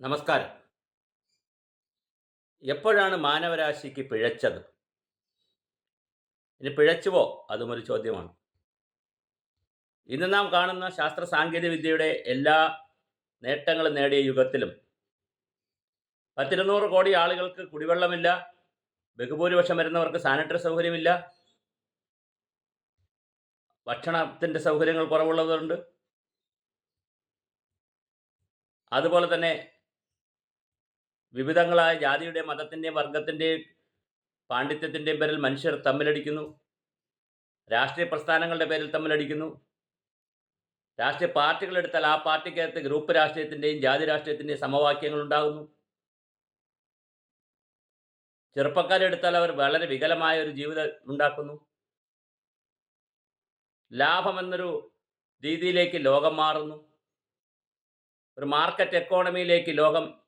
നമസ്കാരം. എപ്പോഴാണ് മാനവരാശിക്ക് പിഴച്ചത്? ഇനി പിഴച്ചുവോ? അതും ഒരു ചോദ്യമാണ്. ഇന്ന് നാം കാണുന്ന ശാസ്ത്ര സാങ്കേതിക വിദ്യയുടെ എല്ലാ നേട്ടങ്ങളും നേടിയ യുഗത്തിലും പത്തിരുന്നൂറ് കോടി ആളുകൾക്ക് കുടിവെള്ളമില്ല ബഹുഭൂരിപക്ഷം വരുന്നവർക്ക് സാനിറ്ററി സൗകര്യമില്ല ഭക്ഷണത്തിന്റെ സൗകര്യങ്ങൾ കുറവുള്ളതുണ്ട് അതുപോലെ തന്നെ വിവിധങ്ങളായ ജാതിയുടെ മതത്തിന്റെ വർഗത്തിന്റെ പാണ്ഡിത്യത്തിന്റെയും പേരിൽ മനുഷ്യർ തമ്മിലടിക്കുന്നു. രാഷ്ട്രീയ പ്രസ്ഥാനങ്ങളുടെ പേരിൽ തമ്മിലടിക്കുന്നു. രാഷ്ട്രീയ പാർട്ടികൾ എടുത്താൽ ആ പാർട്ടിക്കകത്ത് ഗ്രൂപ്പ് രാഷ്ട്രീയത്തിന്റെയും ജാതി രാഷ്ട്രീയത്തിന്റെയും സമവാക്യങ്ങൾ ഉണ്ടാകുന്നു. ചെറുപ്പക്കാരെടുത്താൽ അവർ വളരെ വികലമായ ഒരു ജീവിതം ഉണ്ടാക്കുന്നു. ലാഭമെന്നൊരു രീതിയിലേക്ക് ലോകം മാറുന്നു. ഒരു മാർക്കറ്റ് എക്കോണമിയിലേക്ക് ലോകം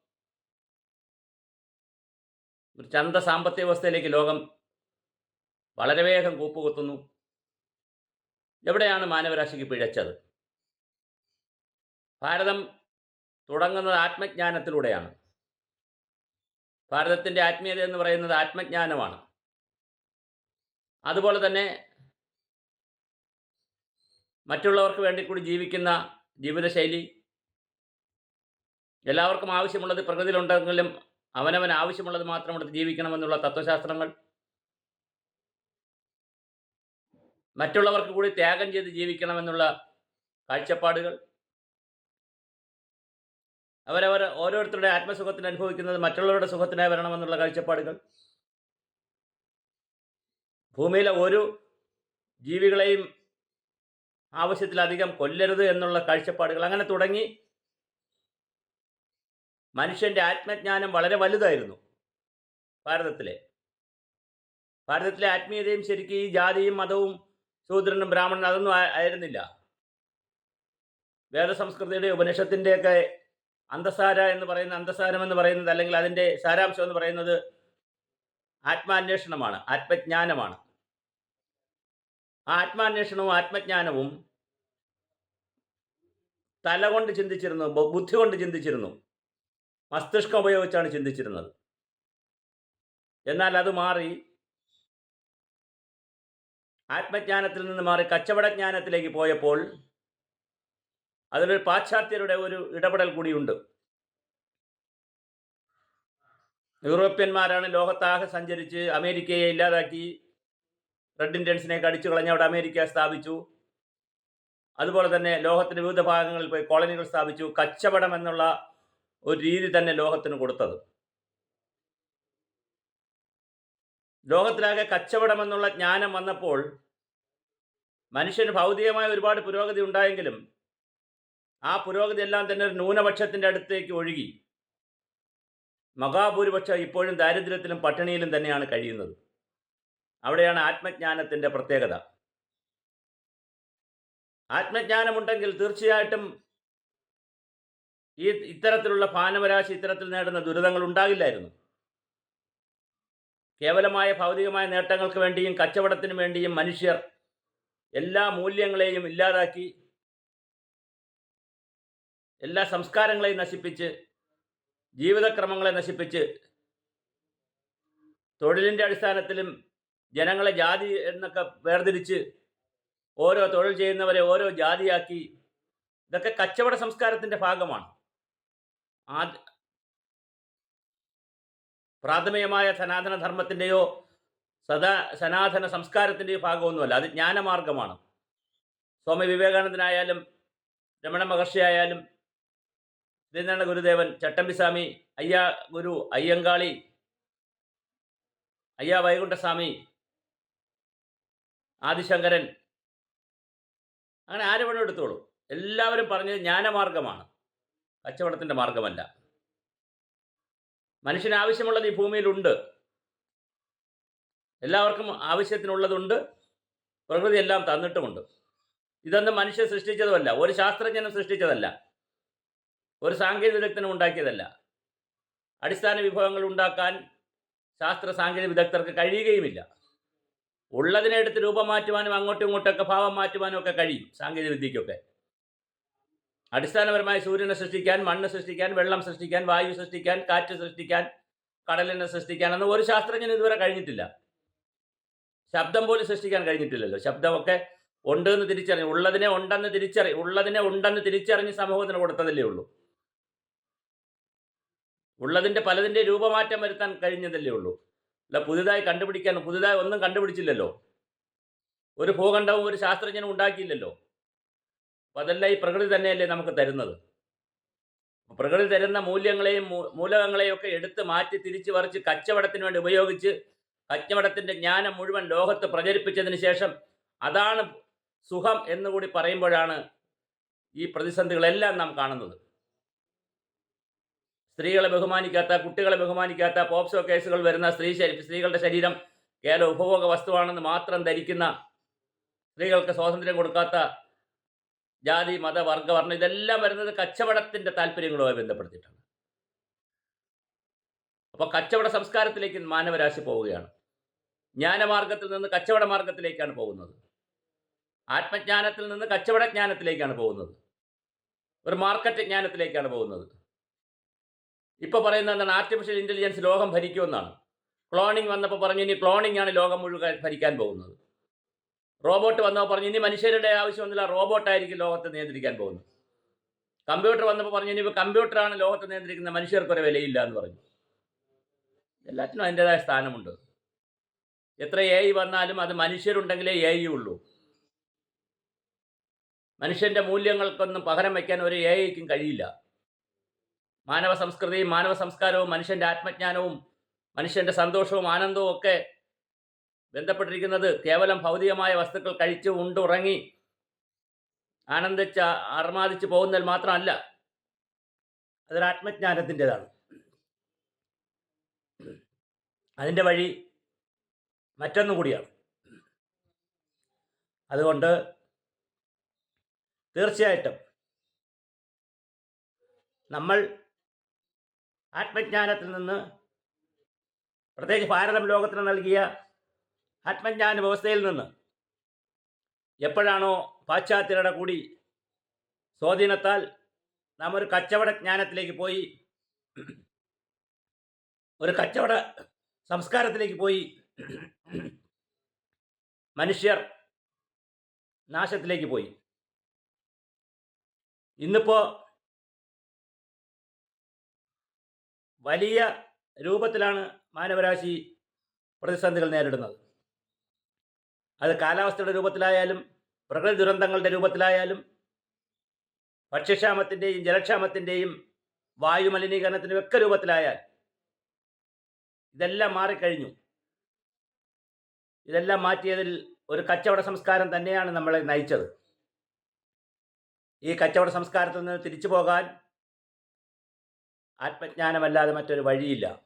ഒരു ചന്ത സാമ്പത്തിക വ്യവസ്ഥയിലേക്ക് ലോകം വളരെ വേഗം കൂപ്പുകുത്തുന്നു. എവിടെയാണ് മാനവരാശിക്ക് പിഴച്ചത്? ഭാരതം തുടങ്ങുന്നത് ആത്മജ്ഞാനത്തിലൂടെയാണ്. ഭാരതത്തിന്റെ ആത്മീയത എന്ന് പറയുന്നത് ആത്മജ്ഞാനമാണ്. അതുപോലെ തന്നെ മറ്റുള്ളവർക്ക് വേണ്ടി കൂടി ജീവിക്കുന്ന ജീവിതശൈലി എല്ലാവർക്കും ആവശ്യമുള്ളത് പ്രകൃതിയിലുണ്ടെങ്കിലും അവനവൻ ആവശ്യമുള്ളത് മാത്രം എടുത്ത് ജീവിക്കണമെന്നുള്ള തത്വശാസ്ത്രങ്ങൾ. മറ്റുള്ളവർക്ക് കൂടി ത്യാഗം ചെയ്ത് ജീവിക്കണമെന്നുള്ള കാഴ്ചപ്പാടുകൾ. അവരവർ ഓരോരുത്തരുടെ ആത്മസുഖത്തിന് അനുഭവിക്കുന്നത് മറ്റുള്ളവരുടെ സുഖത്തിനായി വരണമെന്നുള്ള കാഴ്ചപ്പാടുകൾ. ഭൂമിയിലെ ഒരു ജീവികളെയും ആവശ്യത്തിലധികം കൊല്ലരുത് എന്നുള്ള കാഴ്ചപ്പാടുകൾ. അങ്ങനെ തുടങ്ങി മനുഷ്യന്റെ ആത്മജ്ഞാനം വളരെ വലുതായിരുന്നു ഭാരതത്തിലെ. ഭാരതത്തിലെ ആത്മീയതയും ശരിക്കും ഈ ജാതിയും മതവും ശൂദ്രനും ബ്രാഹ്മണനും അതൊന്നും ആയിരുന്നില്ല. വേദസംസ്കൃതിയുടെ ഉപനിഷത്തിന്റെയൊക്കെ അന്തസാര എന്ന് പറയുന്ന അന്തസാരം എന്ന് പറയുന്നത് അല്ലെങ്കിൽ അതിന്റെ സാരാംശം എന്ന് പറയുന്നത് ആത്മാന്വേഷണമാണ് ആത്മജ്ഞാനമാണ്. ആ ആത്മാന്വേഷണവും ആത്മജ്ഞാനവും തല കൊണ്ട് ചിന്തിച്ചിരുന്നു ബുദ്ധി കൊണ്ട് ചിന്തിച്ചിരുന്നു. മസ്തിഷ്കം ഉപയോഗിച്ചാണ് ചിന്തിച്ചിരുന്നത്. എന്നാൽ അത് മാറി ആത്മജ്ഞാനത്തിൽ നിന്ന് മാറി കച്ചവടജ്ഞാനത്തിലേക്ക് പോയപ്പോൾ അതിലൊരു പാശ്ചാത്യരുടെ ഒരു ഇടപെടൽ കൂടിയുണ്ട് യൂറോപ്യന്മാരാണ് ലോകത്താകെ സഞ്ചരിച്ച് അമേരിക്കയെ ഇല്ലാതാക്കി റെഡ് ഇന്ത്യൻസിനെ കടിച്ചു കളഞ്ഞ് അവിടെ അമേരിക്ക സ്ഥാപിച്ചു. അതുപോലെ തന്നെ ലോകത്തിന്റെ വിവിധ ഭാഗങ്ങളിൽ പോയി കോളനികൾ സ്ഥാപിച്ചു. കച്ചവടം എന്നുള്ള ഒരു രീതി തന്നെ ലോകത്തിന് കൊടുത്തത്. ലോകത്തിലാകെ കച്ചവടം എന്നുള്ള ജ്ഞാനം വന്നപ്പോൾ മനുഷ്യന് ഭൗതികമായ ഒരുപാട് പുരോഗതി ഉണ്ടായെങ്കിലും ആ പുരോഗതി എല്ലാം തന്നെ ഒരു ന്യൂനപക്ഷത്തിന്റെ അടുത്തേക്ക് ഒഴുകി. മഹാഭൂരിപക്ഷം ഇപ്പോഴും ദാരിദ്ര്യത്തിലും പട്ടിണിയിലും തന്നെയാണ് കഴിയുന്നത്. അവിടെയാണ് ആത്മജ്ഞാനത്തിന്റെ പ്രത്യേകത. ആത്മജ്ഞാനമുണ്ടെങ്കിൽ തീർച്ചയായിട്ടും ഈ ഇത്തരത്തിലുള്ള ഭാനവരാശി ഇത്തരത്തിൽ നേടുന്ന ദുരിതങ്ങൾ ഉണ്ടാകില്ലായിരുന്നു. കേവലമായ ഭൗതികമായ നേട്ടങ്ങൾക്ക് വേണ്ടിയും കച്ചവടത്തിന് വേണ്ടിയും മനുഷ്യർ എല്ലാ മൂല്യങ്ങളെയും ഇല്ലാതാക്കി എല്ലാ സംസ്കാരങ്ങളെയും നശിപ്പിച്ച് ജീവിതക്രമങ്ങളെ നശിപ്പിച്ച് തൊഴിലിന്റെ അടിസ്ഥാനത്തിലും ജനങ്ങളെ ജാതി എന്നൊക്കെ വേർതിരിച്ച് ഓരോ തൊഴിൽ ചെയ്യുന്നവരെ ഓരോ ജാതിയാക്കി ഇതൊക്കെ കച്ചവട സംസ്കാരത്തിന്റെ ഭാഗമാണ്. ആദ്യ പ്രാഥമികമായ സനാതന ധർമ്മത്തിന്റെയോ സദാ സനാതന സംസ്കാരത്തിന്റെയോ ഭാഗമൊന്നുമല്ല. അത് ജ്ഞാനമാർഗമാണ്. സ്വാമി വിവേകാനന്ദനായാലും രമണ മഹർഷിയായാലും ശ്രീനാരായണ ഗുരുദേവൻ ചട്ടമ്പിസ്വാമി അയ്യ ഗുരു അയ്യങ്കാളി അയ്യ വൈകുണ്ഠസ്വാമി ആദിശങ്കരൻ അങ്ങനെ ആരെ എടുത്തോളൂ. എല്ലാവരും പറഞ്ഞത് ജ്ഞാനമാർഗമാണ്. കച്ചവടത്തിന്റെ മാർഗമല്ല മനുഷ്യന് ആവശ്യമുള്ളത് ഈ ഭൂമിയിലുണ്ട്. എല്ലാവർക്കും ആവശ്യത്തിനുള്ളതുണ്ട്. പ്രകൃതി എല്ലാം തന്നിട്ടുമുണ്ട്. ഇതൊന്നും മനുഷ്യൻ സൃഷ്ടിച്ചതുമല്ല. ഒരു ശാസ്ത്രജ്ഞനും സൃഷ്ടിച്ചതല്ല. ഒരു സാങ്കേതിക വിദഗ്ധനും ഉണ്ടാക്കിയതല്ല. അടിസ്ഥാന വിഭവങ്ങൾ ഉണ്ടാക്കാൻ ശാസ്ത്ര സാങ്കേതിക വിദഗ്ധർക്ക് കഴിയുകയുമില്ല. ഉള്ളതിനെടുത്ത് രൂപം മാറ്റുവാനും അങ്ങോട്ടും ഇങ്ങോട്ടൊക്കെ ഭാവം മാറ്റുവാനും ഒക്കെ കഴിയും സാങ്കേതിക വിദ്യയ്ക്കൊക്കെ. അടിസ്ഥാനപരമായി സൂര്യനെ സൃഷ്ടിക്കാൻ മണ്ണ് സൃഷ്ടിക്കാൻ വെള്ളം സൃഷ്ടിക്കാൻ വായു സൃഷ്ടിക്കാൻ കാറ്റ് സൃഷ്ടിക്കാൻ കടലിനെ സൃഷ്ടിക്കാൻ എന്ന് ഒരു ശാസ്ത്രജ്ഞൻ ഇതുവരെ കഴിഞ്ഞിട്ടില്ല. ശബ്ദം പോലും സൃഷ്ടിക്കാൻ കഴിഞ്ഞിട്ടില്ലല്ലോ. ശബ്ദമൊക്കെ ഉണ്ട് എന്ന് തിരിച്ചറിഞ്ഞു ഉള്ളതിനെ ഉണ്ടെന്ന് തിരിച്ചറി ഉള്ളതിനെ ഉണ്ടെന്ന് തിരിച്ചറിഞ്ഞ് സമൂഹത്തിന് കൊടുത്തതല്ലേ ഉള്ളൂ. ഉള്ളതിന്റെ പലതിന്റെ രൂപമാറ്റം വരുത്താൻ കഴിഞ്ഞതല്ലേ ഉള്ളൂ. അല്ല പുതുതായി കണ്ടുപിടിക്കാൻ പുതുതായി ഒന്നും കണ്ടുപിടിച്ചില്ലല്ലോ. ഒരു ഭൂഖണ്ഡവും ഒരു ശാസ്ത്രജ്ഞനും ഉണ്ടാക്കിയില്ലല്ലോ. അപ്പൊ അതെല്ലാം ഈ പ്രകൃതി തന്നെയല്ലേ നമുക്ക് തരുന്നത്? പ്രകൃതി തരുന്ന മൂല്യങ്ങളെയും മൂലകങ്ങളെയും ഒക്കെ എടുത്ത് മാറ്റി തിരിച്ചു പറിച്ച് കച്ചവടത്തിന് വേണ്ടി ഉപയോഗിച്ച് കച്ചവടത്തിന്റെ ജ്ഞാനം മുഴുവൻ ലോകത്ത് പ്രചരിപ്പിച്ചതിന് ശേഷം അതാണ് സുഖം എന്നുകൂടി പറയുമ്പോഴാണ് ഈ പ്രതിസന്ധികളെല്ലാം നാം കാണുന്നത്. സ്ത്രീകളെ ബഹുമാനിക്കാത്ത കുട്ടികളെ ബഹുമാനിക്കാത്ത പോപ്സോ കേസുകൾ വരുന്ന സ്ത്രീ സ്ത്രീകളുടെ ശരീരം കേവലം ഉപഭോഗ വസ്തുവാണെന്ന് മാത്രം ധരിക്കുന്ന സ്ത്രീകൾക്ക് സ്വാതന്ത്ര്യം കൊടുക്കാത്ത ജാതി മത വർഗ വർണം ഇതെല്ലാം വരുന്നത് കച്ചവടത്തിന്റെ താല്പര്യങ്ങളുമായി ബന്ധപ്പെടുത്തിയിട്ടാണ്. അപ്പോൾ കച്ചവട സംസ്കാരത്തിലേക്ക് മാനവരാശി പോവുകയാണ്. ജ്ഞാനമാർഗത്തിൽ നിന്ന് കച്ചവട മാർഗത്തിലേക്കാണ് പോകുന്നത്. ആത്മജ്ഞാനത്തിൽ നിന്ന് കച്ചവട ജ്ഞാനത്തിലേക്കാണ് പോകുന്നത്. ഒരു മാർക്കറ്റ് ജ്ഞാനത്തിലേക്കാണ് പോകുന്നത്. ഇപ്പോൾ പറയുന്നത് എന്താണ്? ആർട്ടിഫിഷ്യൽ ഇന്റലിജൻസ് ലോകം ഭരിക്കുമെന്നാണ്. ക്ലോണിംഗ് വന്നപ്പോൾ പറഞ്ഞു ഇനി ക്ലോണിംഗ് ആണ് ലോകം മുഴുവൻ ഭരിക്കാൻ പോകുന്നത്. റോബോട്ട് വന്നപ്പോൾ പറഞ്ഞു ഇനി മനുഷ്യരുടെ ആവശ്യമൊന്നുമില്ല റോബോട്ടായിരിക്കും ലോകത്തെ നിയന്ത്രിക്കാൻ പോകുന്നത്. കമ്പ്യൂട്ടർ വന്നപ്പോൾ പറഞ്ഞു ഇനി കമ്പ്യൂട്ടറാണ് ലോകത്തെ നിയന്ത്രിക്കുന്ന മനുഷ്യർക്കൊരു വിലയില്ല എന്ന് പറഞ്ഞു. എല്ലാത്തിനും അതിന്റെതായ സ്ഥാനമുണ്ട്. എത്ര എ ഐ വന്നാലും അത് മനുഷ്യരുണ്ടെങ്കിലേ എ ഐ ഉള്ളൂ. മനുഷ്യന്റെ മൂല്യങ്ങൾക്കൊന്നും പകരം വയ്ക്കാൻ ഒരു എ ഐക്കും കഴിയില്ല. മാനവ സംസ്കൃതിയും മാനവ സംസ്കാരവും മനുഷ്യന്റെ ആത്മജ്ഞാനവും മനുഷ്യന്റെ സന്തോഷവും ആനന്ദവും ഒക്കെ ബന്ധപ്പെട്ടിരിക്കുന്നത് കേവലം ഭൗതികമായ വസ്തുക്കൾ കഴിച്ച് ഉണ്ടുറങ്ങി ആനന്ദിച്ച് അർമാദിച്ച് പോകുന്നതിൽ മാത്രമല്ല അതൊരു ആത്മജ്ഞാനത്തിന്റെതാണ്. അതിന്റെ വഴി മറ്റൊന്നു കൂടിയാണ്. അതുകൊണ്ട് തീർച്ചയായിട്ടും നമ്മൾ ആത്മജ്ഞാനത്തിൽ നിന്ന് പ്രത്യേകിച്ച് ഭാരതം ലോകത്തിന് നൽകിയ ആത്മജ്ഞാന വ്യവസ്ഥയിൽ നിന്ന് എപ്പോഴാണോ പാശ്ചാത്യരുടെ കൂടി സ്വാധീനത്താൽ നാം ഒരു കച്ചവട ജ്ഞാനത്തിലേക്ക് പോയി ഒരു കച്ചവട സംസ്കാരത്തിലേക്ക് പോയി മനുഷ്യർ നാശത്തിലേക്ക് പോയി. ഇന്നിപ്പോ വലിയ രൂപത്തിലാണ് മാനവരാശി പ്രതിസന്ധികൾ നേരിടുന്നത്. അത് കാലാവസ്ഥയുടെ രൂപത്തിലായാലും പ്രകൃതി ദുരന്തങ്ങളുടെ രൂപത്തിലായാലും ഭക്ഷ്യക്ഷാമത്തിന്റെയും ജലക്ഷാമത്തിന്റെയും വായു മലിനീകരണത്തിന്റെയും ഒക്കെ രൂപത്തിലായാൽ ഇതെല്ലാം മാറിക്കഴിഞ്ഞു. ഇതെല്ലാം മാറ്റിയതിൽ ഒരു കച്ചവട സംസ്കാരം തന്നെയാണ് നമ്മളെ നയിച്ചത്. ഈ കച്ചവട സംസ്കാരത്തിൽ നിന്ന് തിരിച്ചു പോകാൻ ആത്മജ്ഞാനമല്ലാതെ മറ്റൊരു വഴിയില്ല.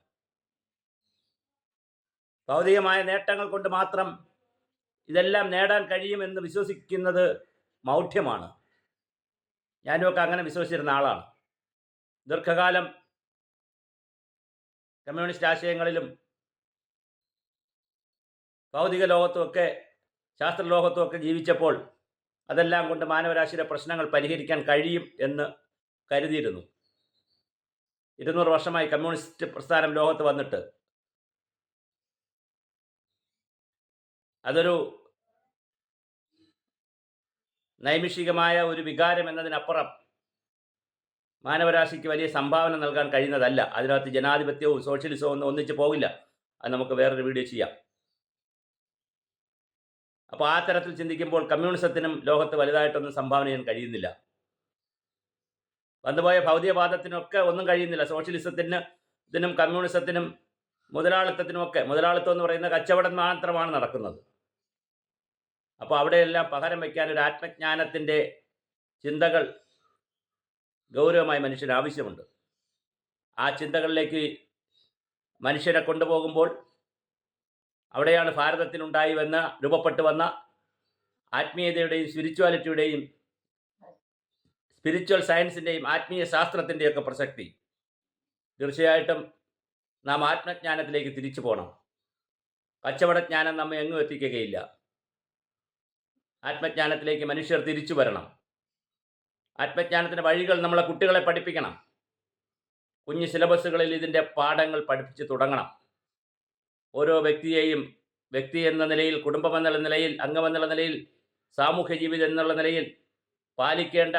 ഭൗതികമായ നേട്ടങ്ങൾ കൊണ്ട് മാത്രം ഇതെല്ലാം നേടാൻ കഴിയുമെന്ന് വിശ്വസിക്കുന്നത് മൗഢ്യമാണ്. ഞാനുമൊക്കെ അങ്ങനെ വിശ്വസിച്ചിരുന്ന ആളാണ്. ദീർഘകാലം കമ്മ്യൂണിസ്റ്റ് ആശയങ്ങളിലും ഭൗതിക ലോകത്തുമൊക്കെ ശാസ്ത്രലോകത്തുമൊക്കെ ജീവിച്ചപ്പോൾ അതെല്ലാം കൊണ്ട് മാനവരാശിയുടെ പ്രശ്നങ്ങൾ പരിഹരിക്കാൻ കഴിയും എന്ന് കരുതിയിരുന്നു. ഇരുന്നൂറ് വർഷമായി കമ്മ്യൂണിസ്റ്റ് പ്രസ്ഥാനം ലോകത്ത് വന്നിട്ട് അതൊരു നൈമിഷികമായ ഒരു വികാരം എന്നതിനപ്പുറം മാനവരാശിക്ക് വലിയ സംഭാവന നൽകാൻ കഴിയുന്നതല്ല. അതിനകത്ത് ജനാധിപത്യവും സോഷ്യലിസവും ഒന്നും ഒന്നിച്ച് പോകില്ല. അത് നമുക്ക് വേറൊരു വീഡിയോ ചെയ്യാം. അപ്പോൾ ആ തരത്തിൽ ചിന്തിക്കുമ്പോൾ കമ്മ്യൂണിസത്തിനും ലോകത്ത് വലുതായിട്ടൊന്നും സംഭാവന ചെയ്യാൻ കഴിയുന്നില്ല. വന്നുപോയ ഭൗതികവാദത്തിനൊക്കെ ഒന്നും കഴിയുന്നില്ല. സോഷ്യലിസത്തിന് ഇതിനും കമ്മ്യൂണിസത്തിനും മുതലാളിത്തത്തിനുമൊക്കെ. മുതലാളിത്തം എന്ന് പറയുന്ന കച്ചവടം മാത്രമാണ് നടക്കുന്നത്. അപ്പോൾ അവിടെയെല്ലാം പകരം വയ്ക്കാൻ ഒരു ആത്മജ്ഞാനത്തിന്റെ ചിന്തകൾ ഗൗരവമായി മനുഷ്യന് ആവശ്യമുണ്ട്. ആ ചിന്തകളിലേക്ക് മനുഷ്യരെ കൊണ്ടുപോകുമ്പോൾ അവിടെയാണ് ഭാരതത്തിനുണ്ടായി വന്ന രൂപപ്പെട്ടു വന്ന ആത്മീയതയുടെയും സ്പിരിച്വാലിറ്റിയുടെയും സ്പിരിച്വൽ സയൻസിന്റെയും ആത്മീയ ശാസ്ത്രത്തിന്റെയൊക്കെ പ്രസക്തി. തീർച്ചയായിട്ടും നാം ആത്മജ്ഞാനത്തിലേക്ക് തിരിച്ചു പോകണം കച്ചവടജ്ഞാനം നമ്മെ എങ്ങും എത്തിക്കുകയില്ല. ആത്മജ്ഞാനത്തിലേക്ക് മനുഷ്യർ തിരിച്ചു വരണം. ആത്മജ്ഞാനത്തിന്റെ വഴികൾ നമ്മളെ കുട്ടികളെ പഠിപ്പിക്കണം. കുഞ്ഞു സിലബസുകളിൽ ഇതിന്റെ പാഠങ്ങൾ പഠിപ്പിച്ച് തുടങ്ങണം. ഓരോ വ്യക്തിയെയും വ്യക്തി എന്ന നിലയിൽ കുടുംബം എന്നുള്ള നിലയിൽ അംഗമെന്നുള്ള നിലയിൽ സാമൂഹ്യ ജീവിതം എന്നുള്ള നിലയിൽ പാലിക്കേണ്ട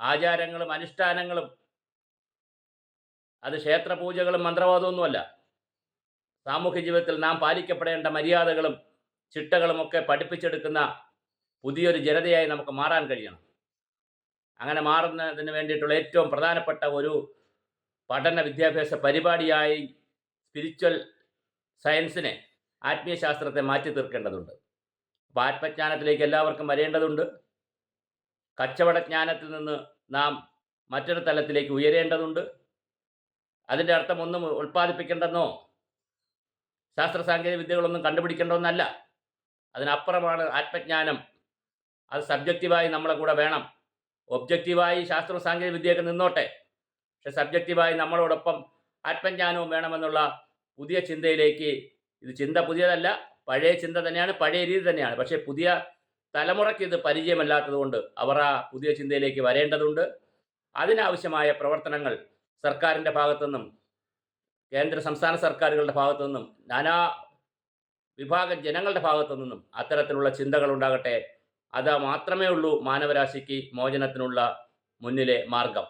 ആചാരങ്ങളും അനുഷ്ഠാനങ്ങളും അത് ക്ഷേത്രപൂജകളും മന്ത്രവാദമൊന്നുമല്ല. സാമൂഹ്യ ജീവിതത്തിൽ നാം പാലിക്കപ്പെടേണ്ട മര്യാദകളും ചിട്ടകളുമൊക്കെ പഠിപ്പിച്ചെടുക്കുന്ന പുതിയൊരു ജനതയായി നമുക്ക് മാറാൻ കഴിയണം. അങ്ങനെ മാറുന്നതിന് വേണ്ടിയിട്ടുള്ള ഏറ്റവും പ്രധാനപ്പെട്ട ഒരു പഠന വിദ്യാഭ്യാസ പരിപാടിയായി സ്പിരിച്വൽ സയൻസിനെ ആത്മീയശാസ്ത്രത്തെ മാറ്റി തീർക്കേണ്ടതുണ്ട്. അപ്പോൾ ആത്മജ്ഞാനത്തിലേക്ക് എല്ലാവർക്കും വരേണ്ടതുണ്ട്. കച്ചവടജ്ഞാനത്തിൽ നിന്ന് നാം മറ്റൊരു തലത്തിലേക്ക് ഉയരേണ്ടതുണ്ട്. അതിന്റെ അർത്ഥം ഒന്നും ഉൽപ്പാദിപ്പിക്കേണ്ടെന്നോ ശാസ്ത്ര സാങ്കേതിക വിദ്യകളൊന്നും കണ്ടുപിടിക്കേണ്ടതെന്നല്ല. അതിനപ്പുറമാണ് ആത്മജ്ഞാനം അത് സബ്ജക്റ്റീവായി നമ്മളെ കൂടെ വേണം. ഒബ്ജക്റ്റീവായി ശാസ്ത്ര സാങ്കേതിക വിദ്യയൊക്കെ നിന്നോട്ടെ. പക്ഷെ സബ്ജക്റ്റീവായി നമ്മളോടൊപ്പം ആത്മജ്ഞാനവും വേണമെന്നുള്ള പുതിയ ചിന്തയിലേക്ക് ഇത് ചിന്ത പുതിയതല്ല പഴയ ചിന്ത തന്നെയാണ് പഴയ രീതി തന്നെയാണ്. പക്ഷേ പുതിയ തലമുറയ്ക്ക് ഇത് പരിചയമല്ലാത്തതുകൊണ്ട് അവർ ആ പുതിയ ചിന്തയിലേക്ക് വരേണ്ടതുണ്ട്. അതിനാവശ്യമായ പ്രവർത്തനങ്ങൾ സർക്കാരിന്റെ ഭാഗത്തുനിന്നും കേന്ദ്ര സംസ്ഥാന സർക്കാരുകളുടെ ഭാഗത്തു നിന്നും നാനാ വിഭാഗ ജനങ്ങളുടെ ഭാഗത്തു നിന്നും അത്തരത്തിലുള്ള ചിന്തകൾ ഉണ്ടാകട്ടെ അത് മാത്രമേ ഉള്ളൂ മാനവരാശിക്ക് മോചനത്തിനുള്ള മുന്നിലെ മാർഗം.